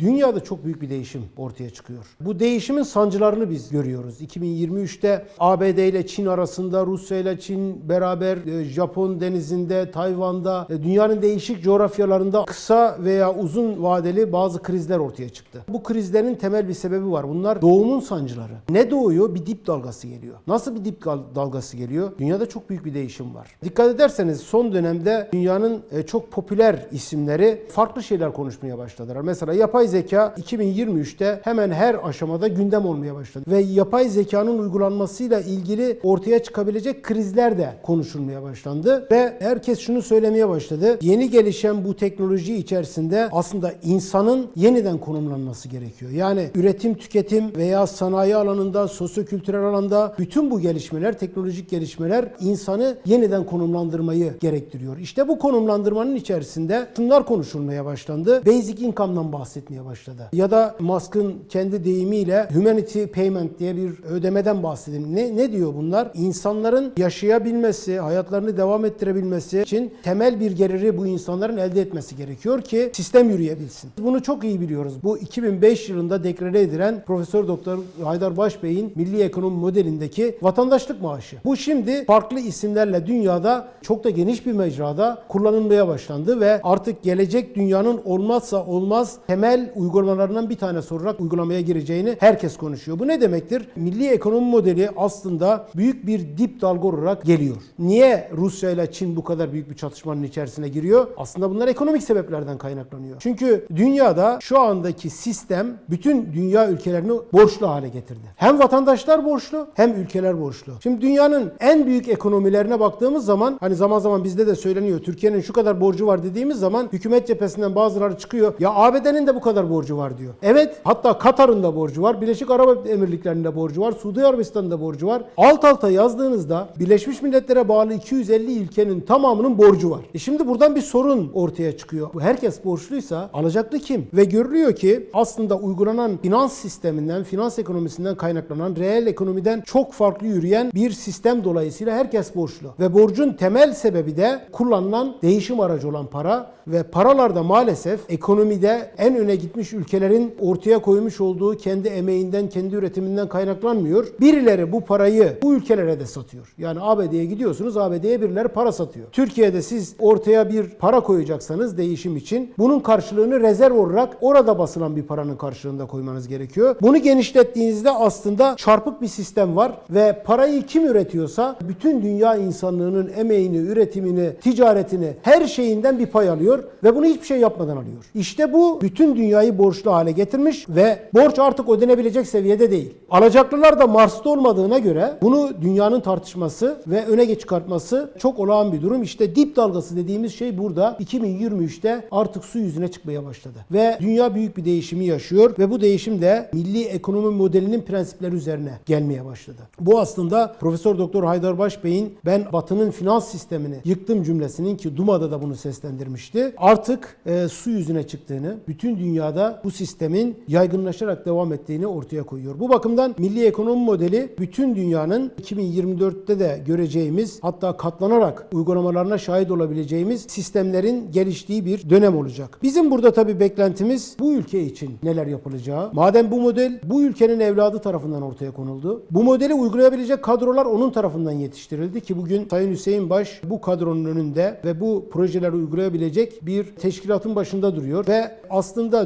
Dünyada çok büyük bir değişim ortaya çıkıyor. Bu değişimin sancılarını biz görüyoruz. 2023'te ABD ile Çin arasında, Rusya ile Çin beraber e, Japon denizinde, Tayvan'da, e, dünyanın değişik coğrafyalarında kısa veya uzun vadeli bazı krizler ortaya çıktı. Bu krizlerin temel bir sebebi var. Bunlar doğumun sancıları. Ne doğuyor? Bir dip dalgası geliyor. Nasıl bir dip dal- dalgası geliyor? Dünyada çok büyük bir değişim var. Dikkat ederseniz son dönemde dünyanın e, çok popüler isimleri farklı şeyler konuşmaya başladılar. Mesela yapay zeka 2023'te hemen her aşamada gündem olmaya başladı. Ve yapay zekanın uygulanmasıyla ilgili ortaya çıkabilecek krizler de konuşulmaya başlandı. Ve herkes şunu söylemeye başladı. Yeni gelişen bu teknoloji içerisinde aslında insanın yeniden konumlanması gerekiyor. Yani üretim, tüketim veya sanayi alanında, sosyokültürel alanda bütün bu gelişmeler, teknolojik gelişmeler insanı yeniden konumlandırmayı gerektiriyor. İşte bu konumlandırmanın içerisinde şunlar konuşulmaya başlandı. Basic income'dan bahsetmeye başladı. Ya da Musk'ın kendi deyimiyle humanity payment diye bir ödemeden bahsedin. Ne, ne diyor bunlar? İnsanların yaşayabilmesi, hayatlarını devam ettirebilmesi için temel bir geliri bu insanların elde etmesi gerekiyor ki sistem yürüyebilsin. Bunu çok iyi biliyoruz. Bu 2005 yılında deklare edilen Profesör Doktor Haydar Başbey'in milli ekonomi modelindeki vatandaşlık maaşı. Bu şimdi farklı isimlerle dünyada çok da geniş bir mecrada kullanılmaya başlandı ve artık gelecek dünyanın olmazsa olmaz temel uygulamalarından bir tanesi olarak uygulamaya gireceğini herkes konuşuyor. Bu ne demektir? Milli ekonomi modeli aslında büyük bir dip dalga olarak geliyor. Niye Rusya ile Çin bu kadar büyük bir çatışmanın içerisine giriyor? Aslında bunlar ekonomik sebeplerden kaynaklanıyor. Çünkü dünyada şu andaki sistem bütün dünya ülkelerini borçlu hale getirdi. Hem vatandaşlar borçlu hem ülkeler borçlu. Şimdi dünyanın en büyük ekonomilerine baktığımız zaman hani zaman zaman bizde de söyleniyor Türkiye'nin şu kadar borcu var dediğimiz zaman hükümet cephesinden bazıları çıkıyor. Ya ABD'nin de bu kadar borcu var diyor. Evet hatta Katar'ın da borcu var. Birleşik Arap Emirlikleri'nin de borcu var. Suudi Arabistan'ın da borcu var. Alt alta yazdığınızda Birleşmiş Milletler'e bağlı 250 ülkenin tamamının borcu var. E şimdi buradan bir sorun ortaya çıkıyor. Herkes borçluysa alacaklı kim? Ve görülüyor ki aslında uygulanan finans sisteminden, finans ekonomisinden kaynaklanan reel ekonomiden çok farklı yürüyen bir sistem dolayısıyla herkes borçlu. Ve borcun temel sebebi de kullanılan değişim aracı olan para ve paralar da maalesef ekonomide en öne gitmiş ülkelerin ortaya koymuş olduğu kendi emeğinden, kendi üretiminden kaynaklanmıyor. Birileri bu parayı bu ülkelere de satıyor. Yani ABD'ye gidiyorsunuz, ABD'ye birileri para satıyor. Türkiye'de siz ortaya bir para koyacaksanız değişim için bunun karşılığını rezerv olarak orada basılan bir paranın karşılığında koymanız gerekiyor. Bunu genişlettiğinizde aslında çarpık bir sistem var ve parayı kim üretiyorsa bütün dünya insanlığının emeğini, üretimini, ticaretini, her şeyinden bir pay alıyor ve bunu hiçbir şey yapmadan alıyor. İşte bu bütün dünyayı borçlu hale getirmiş ve borç artık ödenebilecek seviyede değil. Alacaklılar da Mars'ta olmadığına göre bunu dünyanın tartışması ve öne çıkartması çok olağan bir durum. İşte dip dalgası dediğimiz şey burada 2023'te artık su yüzüne çıkmaya başladı. Ve dünya büyük bir değişimi yaşıyor ve bu değişim de milli ekonomi modelinin prensipleri üzerine gelmeye başladı. Bu aslında Profesör Doktor Haydar Başbey'in ben Batı'nın finans sistemini yıktım cümlesinin ki Duma'da da bunu seslendirmişti. Artık e, su yüzüne çıktığını, bütün dünyada bu sistemin yaygınlaşarak devam ettiğini ortaya koyuyor. Bu bakımdan milli ekonomi modeli bütün dünyanın 2024'te de göreceğimiz hatta katlanarak uygulamalarına şahit olabileceğimiz sistemlerin geliştiği bir dönem olacak. Bizim burada tabii beklentimiz bu ülke için neler yapılacağı. Madem bu model bu ülkenin evladı tarafından ortaya konuldu. Bu modeli uygulayabilecek kadrolar onun tarafından yetiştirildi ki bugün Sayın Hüseyin Baş bu kadronun önünde ve bu projeleri uygulayabilecek bir teşkilatın başında duruyor ve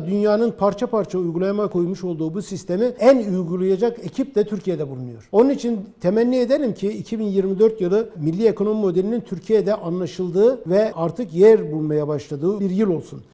dünyanın parça parça uygulamaya koymuş olduğu bu sistemi en uygulayacak ekip de Türkiye'de bulunuyor. Onun için temenni ederim ki 2024 yılı milli ekonomi modelinin Türkiye'de anlaşıldığı ve artık yer bulmaya başladığı bir yıl olsun.